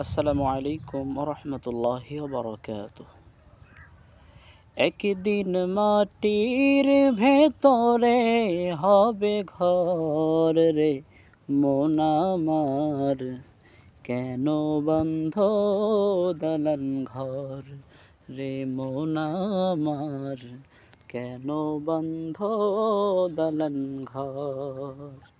আসসালামু আলাইকুম রহমতুল্লাহ বরকাত একদিন মাটির ভেতরে হবে ঘর রে মোনামার কেন বন্ধ দালান ঘর রে মোনামার কেন বন্ধ দালান ঘর?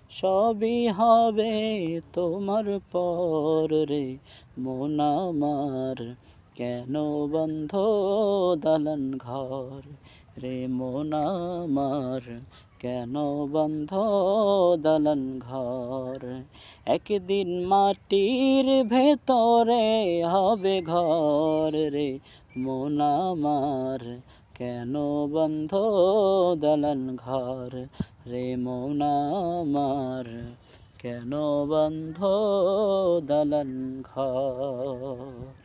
সবই হবে তোমার পর রে। মন আমার কেন বন্ধ দালান ঘর? রে মন আমার কেন বন্ধ দালান ঘর? একদিন মাটির ভেতরে হবে ঘর রে। মন আমার কেন বন্ধ দালান ঘর রে মৌনামার কেন বন্ধ দালান ঘর?